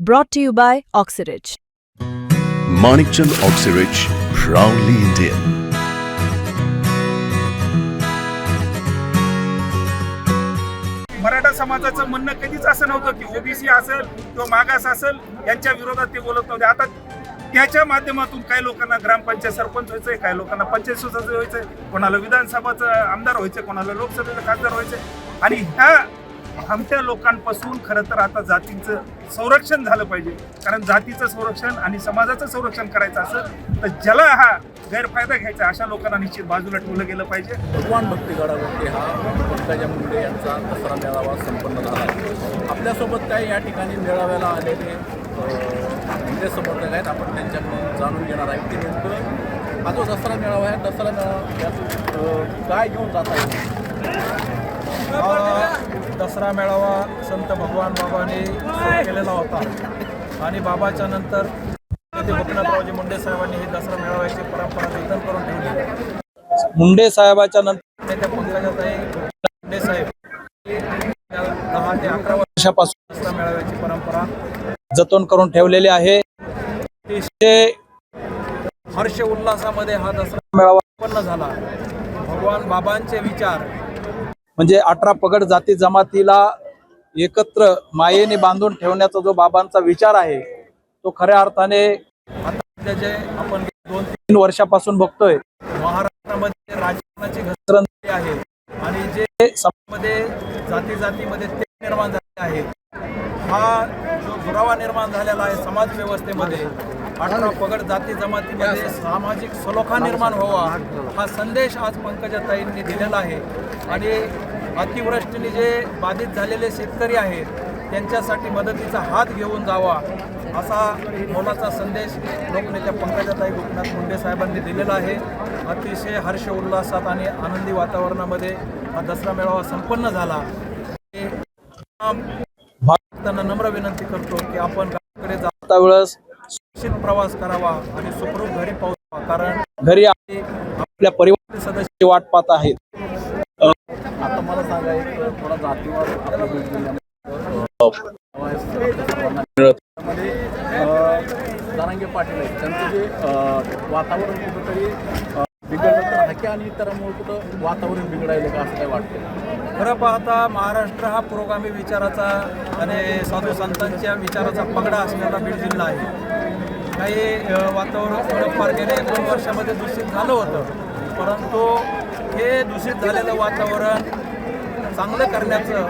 Brought to you by Oxyridge. Manikchand Oxyrich, proudly Indian. Maratha समाजाचं म्हणणं कधीच असं नव्हतं की ओबीसी असेल किंवा मागास असेल यांच्या विरोधात ते बोलत नव्हते आता त्याच्या माध्यमातून काही लोकांना ग्रामपंचायत सरपंच व्हायचंय काही लोकांना पंचायत सदस्य व्हायचंय कोणाला विधानसभाचं आमदार व्हायचंय कोणाला लोकसभेचं खासदार व्हायचंय आणि ह्या आमच्या लोकांपासून खरं तर आता जातीचं संरक्षण झालं पाहिजे. कारण जातीचं संरक्षण आणि समाजाचं संरक्षण करायचं असेल तर ज्याला हा गैरफायदा घ्यायचा अशा लोकांना निश्चित बाजूला ठेवलं गेलं पाहिजे. भगवान भक्तीगडावरती हा पंकजा मुंडे यांचा दसरा मेळावा संपन्न झाला आहे. आपल्यासोबत काही या ठिकाणी मेळाव्याला आलेले मुंडे समर्थक आहेत. आपण त्यांच्याकडून जाणून घेणार आहे की नेमकं हा जो दसरा मेळावा आहे दसरा मेळाव्यात अ, काय घेऊन जात आहे? दसरा मेळावा संत भगवान बाबांनी केलेला होता. आणि बाबाच्या नंतर गोपीनाथरावजी मुंडे साहेबांनी ही दसरा मेळाव्याची परंपरा जतन करून ठेवली. मुंडे साहेबाच्या नंतर नेत्या पंकजाताई मुंडे साहेब दहा ते अकरा वर्षापासून दसरा मेळाव्याची परंपरा जतन करून ठेवलेली आहे. अतिशय हर्ष उल्हासामध्ये हा दसरा मेळावा उत्पन्न झाला. भगवान बाबांचे विचार म्हणजे अठरा पगड जाती जमातीला एकत्र मायेने बांधून ठेवण्याचा जो बाबांचा विचार आहे तो खऱ्या अर्थाने आता जे आपण दोन तीन वर्षापासून बघतोय महाराष्ट्रामध्ये राजकारणाची घसरण झाली आहे आणि जे समाजामध्ये जाती जातीमध्ये ते निर्माण झाले आहे हा जो दुरावा निर्माण झालेला आहे समाज व्यवस्थेमध्ये अठरा पगड जाती जमातीमध्ये सामाजिक सलोखा निर्माण व्हावा हा संदेश आज पंकजाताईंनी दिलेला आहे. आणि अतिवृष्टीने जे बाधित झालेले शेतकरी आहेत त्यांच्यासाठी मदतीचा हात घेऊन जावा असा मोलाचा संदेश लोकनेत्या पंकजाताई गोपीनाथ मुंडे साहेबांनी दिलेला आहे. अतिशय हर्ष उल्हासात आणि आनंदी वातावरणामध्ये हा दसरा मेळावा संपन्न झाला. नम्र विनंती करतो की आपण गावाकडे जाता वेळेस प्रवास करावा आणि सुखरूप घरी पोहोचावा कारण घरी आपले- आपल्या परिवार सदस्य वाट पाहत आहेत. आता मला सांगा एक थोडा जातीवादमध्ये जरांगे पाटील आहेत. त्यांचं जे वातावरण कुठंतरी बिघडलं तर हाके आणि इतरांमुळे कुठं वातावरण बिघडायलं का असं काय वाटतं खरं पाहता महाराष्ट्र हा पुरोगामी विचाराचा आणि साधू संतांच्या विचाराचा पगडा असलेला बीड जिल्हा आहे. काही वातावरण थोडंफार गेले दोन वर्षामध्ये दूषित झालं होतं. परंतु हे दूषित झालेलं वातावरण चांगलं करण्याचं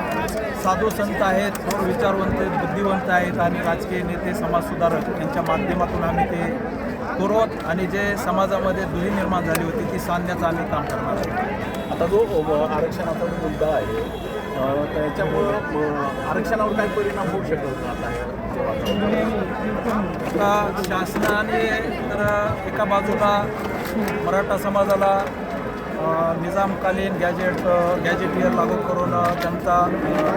साधू संत आहेत थोर विचारवंत बुद्धिवंत आहेत आणि राजकीय नेते समाजसुधारक यांच्या माध्यमातून आम्ही ते करोत आणि जे समाजामध्ये दुही निर्माण झाली होती ती सांगण्याचं आम्ही काम करणार आहोत. आता जो आरक्षणाचा मुद्दा आहे त्याच्यामुळं आरक्षणावर काय परिणाम होऊ शकतो आता? आता शासनाने तर एका बाजूला मराठा समाजाला निजामकालीन गॅजेट गॅजेटियर लागू करून त्यांचा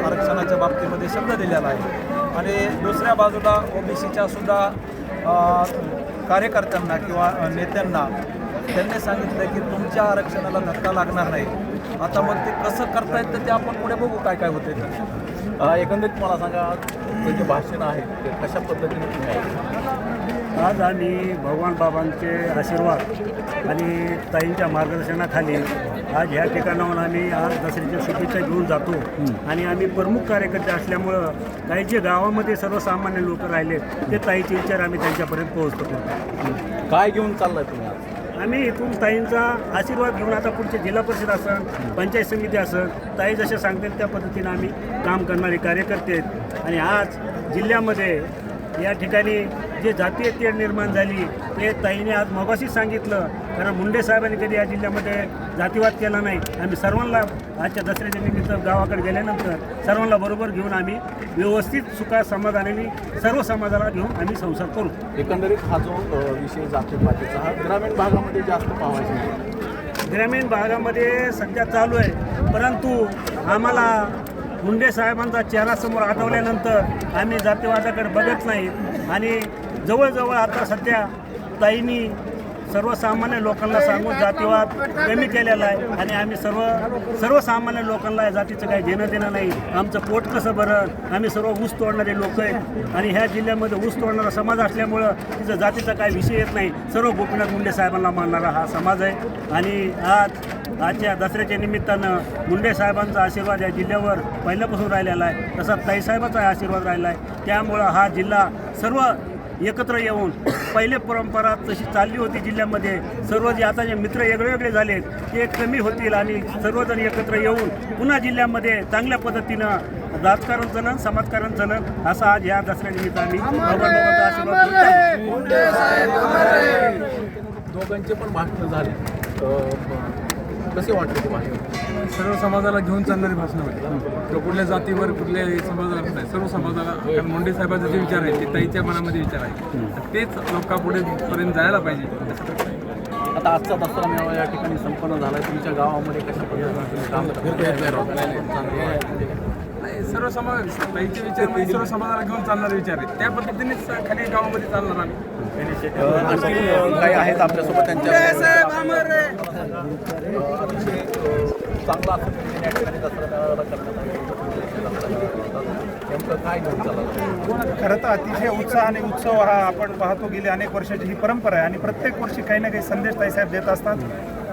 आरक्षणाच्या बाबतीमध्ये शब्द दिलेला आहे. आणि दुसऱ्या बाजूला ओबीसीच्या सुद्धा कार्यकर्त्यांना किंवा नेत्यांना त्यांनी सांगितलं की तुमच्या आरक्षणाला धक्का लागणार नाही. आता मग ते कसं करता तर ते आपण पुढे बघू काय काय होते एकंदरीत मला सांगा तुमचं जे भाषण आहे ते कशा पद्धतीने तुम्ही ऐकलं आज आम्ही भगवान बाबांचे आशीर्वाद आणि ताईंच्या मार्गदर्शनाखाली आज ह्या ठिकाणाहून आम्ही आज दसऱ्याच्या शुभेच्छा घेऊन जातो. आणि आम्ही प्रमुख कार्यकर्ते असल्यामुळं काही जे गावामध्ये सर्वसामान्य लोक राहिले ते ताईचे विचार आम्ही त्यांच्यापर्यंत पोहोचतो. काय घेऊन चाललाय तुम्ही आज? आम्ही इथून ताईंचा आशीर्वाद घेऊन आता पुढचे जिल्हा परिषद असन पंचायत समिती असन ताई जसे सांगतील त्या पद्धतीनं आम्ही काम करणारे कार्यकर्ते आहेत. आणि आज जिल्ह्यामध्ये या ठिकाणी जे जातीय तेढ निर्माण झाली ते ताईने आज मगाशीच सांगितलं कारण मुंडे साहेबांनी कधी या जिल्ह्यामध्ये जातीवाद केला नाही. आम्ही सर्वांना आजच्या दसऱ्याच्या निमित्त गावाकडे गेल्यानंतर सर्वांना बरोबर घेऊन आम्ही व्यवस्थित सुखा समाधानाने सर्व समाजाला घेऊन आम्ही संसार करू. एकंदरीत हा जो विषय जातीपातीचा हा ग्रामीण भागामध्ये जास्त पाहायचा. ग्रामीण भागामध्ये सध्या चालू आहे. परंतु आम्हाला मुंडे साहेबांचा चेहरा समोर आठवल्यानंतर आम्ही जातीवादाकडे बघत नाही. आणि जवळजवळ आता सध्या ताईंनी सर्वसामान्य लोकांना सांगून जातीवाद कमी केलेला आहे आणि आम्ही सर्व सर्वसामान्य लोकांना या जातीचं काही घेणं देणं नाही. आमचं पोट कसं भरण आम्ही सर्व ऊस तोडणारे लोक आहेत. आणि ह्या जिल्ह्यामध्ये ऊस तोडणारा समाज असल्यामुळं तिचं जातीचा काही विषय येत नाही. सर्व गोपीनाथ मुंडे साहेबांना मानणारा हा समाज आहे. आणि आज आजच्या दसऱ्याच्या निमित्तानं मुंडे साहेबांचा आशीर्वाद या जिल्ह्यावर पहिल्यापासून राहिलेला आहे. तसा ताईसाहेबाचा आशीर्वाद राहिला आहे. त्यामुळं हा जिल्हा सर्व एकत्र येऊन पहिले परंपरा तशी चालली होती जिल्ह्यामध्ये. सर्व जे आता जे मित्र वेगळे वेगळे झालेत ते कमी होतील आणि सर्वजण एकत्र येऊन पुन्हा जिल्ह्यामध्ये चांगल्या पद्धतीनं राजकारण चलन समाजकारण चलन असा आज या दसऱ्या निमित्ताने बाबांचा आशीर्वाद घेऊन दोघांचे पण भाषणं झाले. कसे वाटते ते भाषण सर्व समाजाला घेऊन चालणारी भाषणं होती तो कुठल्या जातीवर कुठल्या समाजाला नाही. सर्व समाजाला कारण मुंडे साहेबांचे जे विचार आहेत ते ताईच्या मनामध्ये विचार आहेत तेच लोकांपुढे पर्यंत जायला पाहिजे. आता आजचा दसरा मेळावा या ठिकाणी संपन्न झाला तुमच्या गावामध्ये कशा पद्धतीने नाही सर्व समाज ताईचे विचार नाही, सर्व समाजाला घेऊन चालणारे विचार आहेत. त्या पद्धतीनेच खाली गावामध्ये चालणार आम्ही. काही आहेत आपल्यासोबत त्यांच्या चांगला असं पद्धतीने या ठिकाणी दसरा मेळावा करण्यात आला. नेमकं काय घेऊन खरं तर अतिशय उत्साह आणि उत्सव हा आपण पाहतो गेली अनेक वर्षाची ही परंपरा आहे. आणि प्रत्येक वर्षी काही ना काही संदेश ताईसाहेब देत असतात.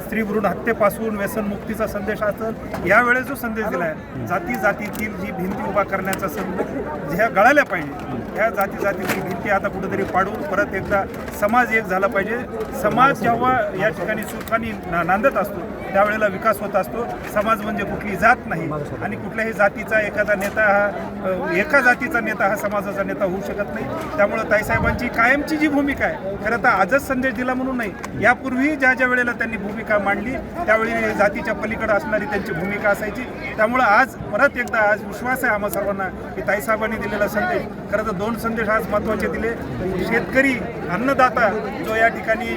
स्त्री भ्रूण हत्येपासून व्यसनमुक्तीचा संदेश असेल यावेळेस जो संदेश दिला आहे जाती जातीतील जी भिंती उभा करण्याचा संदेश ह्या गळाल्या पाहिजे ह्या जाती जातीतील भिंती आता कुठेतरी पाडून परत एकदा समाज एक झाला पाहिजे. समाज जेव्हा या ठिकाणी सुखाने ना- नांदत असतो त्यावेळेला विकास होत असतो. समाज म्हणजे कुठली जात नाही. आणि कुठल्याही जातीचा एखादा नेता हा एका जातीचा नेता हा समाजाचा नेता होऊ शकत नाही. त्यामुळं ताईसाहेबांची कायमची जी भूमिका आहे खरं तर आजच संदेश दिला म्हणून नाही यापूर्वी ज्या ज्या वेळेला त्यांनी भूमिका मांडली त्यावेळी जातीच्या पलीकडे असणारी त्यांची भूमिका असायची. त्यामुळं आज परत एकदा आज विश्वास आहे आम्हा सर्वांना की ताईसाहेबांनी दिलेला संदेश. खरं तर दोन संदेश आज महत्त्वाचे दिले. शेतकरी अन्नदाता जो या ठिकाणी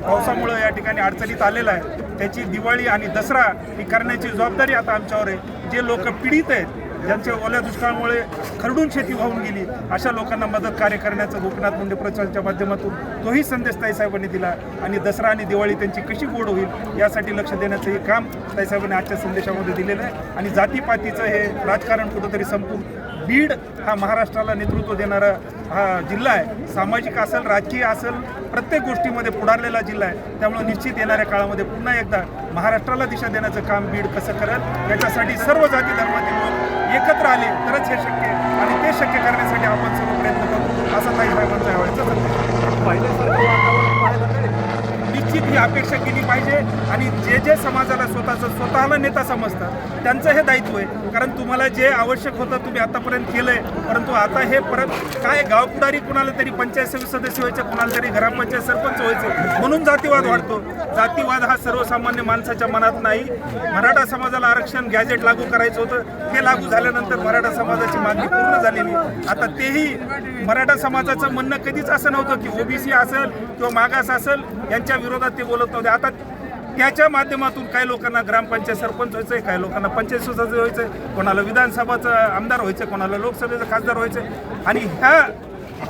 पावसामुळं या ठिकाणी अडचणीत आलेला आहे त्याची दिवाळी आणि दसरा ही करण्याची जबाबदारी आता आमच्यावर आहे. जे लोक पीडित आहेत ज्यांच्या ओल्या दुष्काळामुळे खरडून शेती वाहून गेली अशा लोकांना मदत कार्य करण्याचं गोपीनाथ मुंडे प्रचाराच्या माध्यमातून तोही संदेश ताईसाहेबांनी दिला आणि दसरा आणि दिवाळी त्यांची कशी गोड होईल यासाठी लक्ष देण्याचं हे काम ताईसाहेबांनी आजच्या संदेशामध्ये दिलेलं आहे. आणि जातीपातीचं हे राजकारण कुठंतरी संपून बीड हा महाराष्ट्राला नेतृत्व देणारा हा जिल्हा आहे. सामाजिक असेल राजकीय असेल प्रत्येक गोष्टीमध्ये पुढारलेला जिल्हा आहे. त्यामुळे निश्चित येणाऱ्या काळामध्ये पुन्हा एकदा महाराष्ट्राला दिशा देण्याचं काम बीड कसं करेल याच्यासाठी सर्व जाती धर्मातील लोक एकत्र आले तरच हे शक्य आणि ते शक्य करण्यासाठी आपण सर्व प्रयत्न करू असा काही साहेबांचा यावेळेचा पहिल्यासारखं निश्चित ही अपेक्षा केली पाहिजे आणि जे जे समाजाला स्वतःचं स्वतःला नेता समजतात त्यांचं हे दायित्व आहे. कारण तुम्हाला जे आवश्यक होतं तुम्ही आतापर्यंत केलंय परंतु आता हे परत काय गावपुढारी कुणाला तरी पंचायत समिती सदस्य व्हायचं कुणाला तरी ग्रामपंचायत सरपंच व्हायचं म्हणून जातीवाद वाढतो. जातीवाद हा सर्वसामान्य माणसाच्या मनात नाही. मराठा समाजाला आरक्षण गॅजेट लागू करायचं होतं. ते लागू झाल्यानंतर मराठा समाजाची मागणी पूर्ण झालेली. आता तेही मराठा समाजाचं म्हणणं कधीच असं नव्हतं की ओबीसी असेल किंवा मागास असेल यांच्या विरोधात ते बोलत नव्हते. आता त्याच्या माध्यमातून काही लोकांना ग्रामपंचायत सरपंच व्हायचं आहे काही लोकांना पंचायत सदस्य आहे कोणाला विधानसभाचं आमदार व्हायचं कोणाला लोकसभेचं खासदार व्हायचं आणि ह्या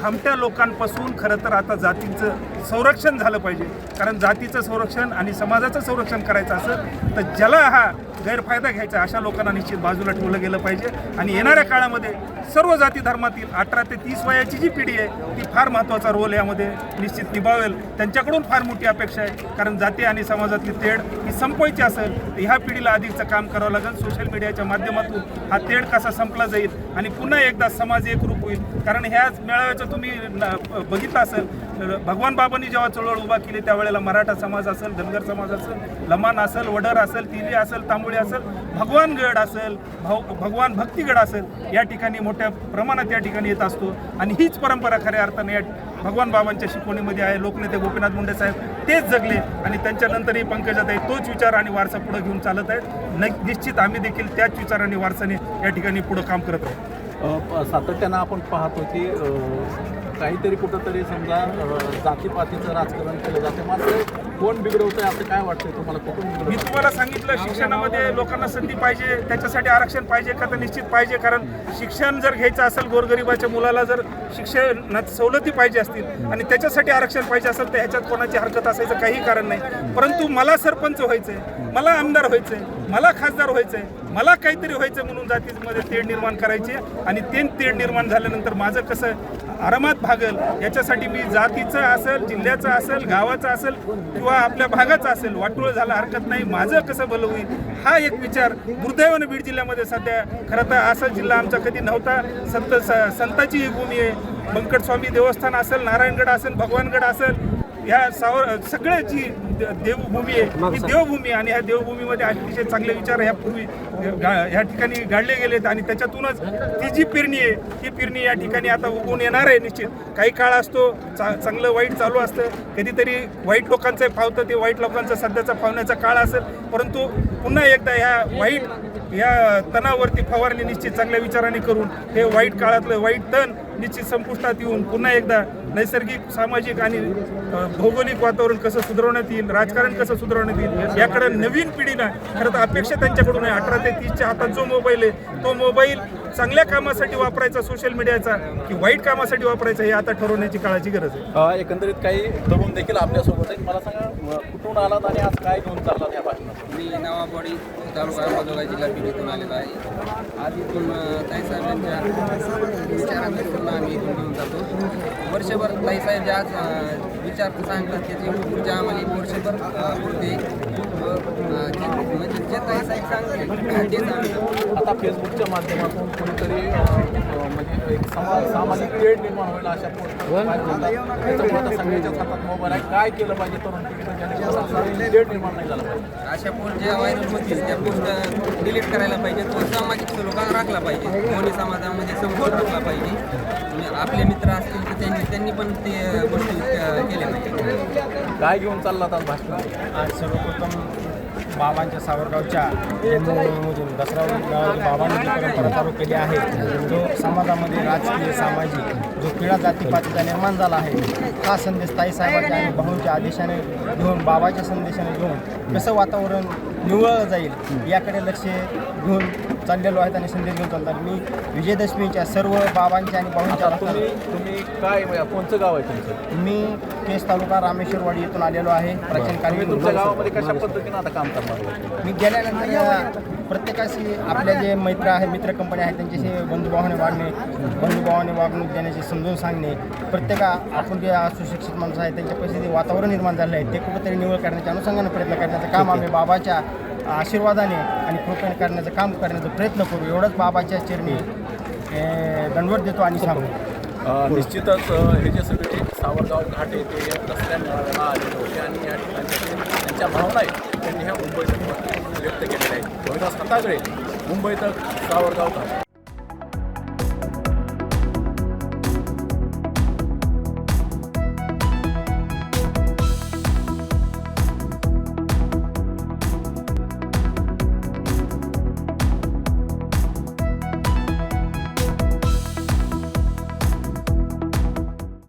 हमट्या लोकांपासून खरं तर आता जातींचं संरक्षण झालं पाहिजे. कारण जातीचं संरक्षण आणि समाजाचं संरक्षण करायचं असेल तर ज्याला हा गैरफायदा घ्यायचा अशा लोकांना निश्चित बाजूला ठेवलं गेलं पाहिजे. आणि येणाऱ्या काळामध्ये सर्व जाती धर्मातील अठरा ते तीस वयाची जी पिढी आहे ती फार महत्त्वाचा रोल यामध्ये निश्चित निभावेल. त्यांच्याकडून फार मोठी अपेक्षा आहे. कारण जाती आणि समाजातली तेढ ही संपवायची असेल तर ह्या पिढीला अधिकचं काम करावं लागेल. सोशल मीडियाच्या माध्यमातून हा तेढ कसा संपला जाईल आणि पुन्हा एकदा समाज एकरूप होईल. कारण ह्याच मेळाव्याचं तुम्ही बघितलं असेल भगवान बाबांनी जेव्हा चळवळ उभा केली त्यावेळेला मराठा समाज असेल धनगर समाज असेल लमान असेल वडर असेल तिली असेल तांबोळी असेल भगवान गड असेल भाऊ भगवान भक्तीगड असेल या ठिकाणी मोठ्या प्रमाणात या ठिकाणी येत असतो. आणि हीच परंपरा खऱ्या अर्थाने या भगवान बाबांच्या शिकवणीमध्ये आहे. लोकनेते गोपीनाथ मुंडे साहेब तेच जगले आणि त्यांच्यानंतरही पंकजाताई तोच विचार आणि वारसा पुढे घेऊन चालत आहेत. न निश्चित आम्ही देखील त्याच विचार आणि वारसाने या ठिकाणी पुढं काम करत आहोत. सातत्यानं आपण पाहतो की काहीतरी कुठंतरी समजा जातीपातीचं राजकारण केलं जातं. मात्र कोण बिघडवतंय असं काय वाटतंय तुम्हाला? कुठून मी तुम्हाला सांगितलं शिक्षणामध्ये लोकांना संधी पाहिजे त्याच्यासाठी आरक्षण पाहिजे का तर निश्चित पाहिजे? कारण शिक्षण जर घ्यायचं असेल गोरगरिबाच्या मुलाला जर शिक्षणात सवलती पाहिजे असतील आणि त्याच्यासाठी आरक्षण पाहिजे असेल तर ह्याच्यात कोणाची हरकत असायचं काही कारण नाही. परंतु मला सरपंच व्हायचंय मला आमदार व्हायचंय मला खासदार व्हायचंय मला काहीतरी व्हायचं म्हणून जातीमध्ये तेढ निर्माण करायची आणि ते तेढ निर्माण झाल्यानंतर माझं कसं आरामात भागल. याच्यासाठी मी जातीचं असेल जिल्ह्याचं असेल गावाचं असेल किंवा आपल्या भागाचं असेल वाटोळ झाला हरकत नाही माझं कसं भलं होईल? हा एक विचार दुर्दैवानं बीड जिल्ह्यामध्ये सध्या खरं तर असा जिल्हा आमचा कधी नव्हता संत स- संताची ही भूमी आहे. बंकटस्वामी देवस्थान असेल नारायणगड असेल भगवानगड असेल ह्या सावर सगळ्याची द- देवभूमी आहे ही देवभूमी आणि ह्या देवभूमीमध्ये अतिशय चांगले विचार ह्या पूर्वी ह्या ठिकाणी गाडले गेलेत आणि त्याच्यातूनच ती जी पेरणी आहे ती पेरणी या ठिकाणी आता उगवून येणार आहे निश्चित. काही काळ असतो चा चांगलं वाईट चालू असतं. कधीतरी वाईट लोकांचं फावतं ते वाईट लोकांचा सध्याचा फावण्याचा काळ असेल. परंतु पुन्हा एकदा ह्या वाईट या तणावरती फवारणी निश्चित चांगल्या विचाराने करून हे वाईट काळातलं वाईट तण निश्चित संपुष्टात येऊन पुन्हा एकदा नैसर्गिक सामाजिक आणि भौगोलिक वातावरण कसं सुधारवण्यात येईल राजकारण कसं सुधारवण्यात येईल याकडे नवीन पिढीनं खरं तर अपेक्षा त्यांच्याकडून आहे. अठरा ते तीसच्या हातात जो मोबाईल आहे तो मोबाईल चांगल्या कामासाठी वापरायचा सोशल मीडियाचा की वाईट कामासाठी वापरायचा हे आता ठरवण्याची काळाची गरज आहे. अ, एकंदरीत काही तरुण देखील आपल्यासोबत आहेत. मला सांगा कुठून आलात आणि आज काय घेऊन चाललात या भाषणात? मी नवाबवाडी तालुका अंबाजोगाई जिल्हा बीडीतून आलेलो आहे. आज इथून ताईसाहेबांच्या विचारांतून आम्ही इथून घेऊन जातो. वर्षभर ताईसाहेब जे आज विचार सांगतात त्याची ऊर्जा आम्हाला वर्षभर पुरते. जे- म्हणजे तेच आम्ही आता फेसबुकच्या माध्यमातून कोणीतरी अ, म्हणजे एक समा सामाजिक तेढ निर्माण होईल अशा पोस्ट आता सगळ्याच्याच हातात मोबाईल आहे. काय केलं पाहिजे तरुण पिढीनं तेढ निर्माण नाही झालं पाहिजे? अशा पोस्ट ज्या व्हायरल होतील त्या पोस्ट डिलीट करायला पाहिजे. तो सामाजिक सलोखा राखला पाहिजे. कोणी समाजामध्ये समतोल राखला पाहिजे. आपले मित्र असतील तर त्यांनी त्यांनी पण ते गोष्टी केल्या पाहिजे काय घेऊन चाललात आज भाषणात? आज सर्वप्रथम बाबांच्या सावरगावच्या जन्मभूमीमधून दसरा उत्सवाची बाबांनी परंपरा चालू केली आहे जो समाजामध्ये राजकीय सामाजिक जो पिढा जातीपातीचा निर्माण झाला आहे हा संदेश ताईसाहेबांच्या आणि भाऊंच्या आदेशाने घेऊन बाबाच्या संदेशाने घेऊन कसं वातावरण निवळलं जाईल याकडे लक्ष घेऊन चाललेलो आहेत आणि संदेश घेऊन चालतात. मी विजयदशमीच्या सर्व बाबांच्या आणि भाऊंच्या तुम्ही काय कोणचं गाव आहे तुमचं? मी केस तालुका रामेश्वरवाडी येथून आलेलो आहे. प्राचीन तुमच्या गावामध्ये कशा पद्धतीनं आता काम करणार मी गेल्यानंतर प्रत्येकाशी आपल्या जे मित्र आहे मित्र कंपनी आहेत त्यांच्याशी बंधुभावाने वागणे बंधुभावाने वागणूक देण्याची समजून सांगणे प्रत्येक आपण जे सुशिक्षित माणसं आहेत त्यांच्या परिस्थिती वातावरण निर्माण झालं आहे ते कुठंतरी निवड करण्याच्या अनुषंगाने प्रयत्न करण्याचं काम आम्ही बाबाच्या आशीर्वादाने आणि कृपेने करण्याचं काम करण्याचा प्रयत्न करू. एवढंच बाबाच्या चरणी दंडवत देतो आणि सांगतो अ, निश्चितच हे जे सगळे सावरगाव घाट येथे रस्त्या दसऱ्या मेळाव्याला आलेले होते आणि या ठिकाणी त्यांच्या भावना आहेत. त्यांनी ह्या मुंबईत व्यक्त केलेल्या आहेत रविदास हतागळे मुंबई सावरगाव घाट.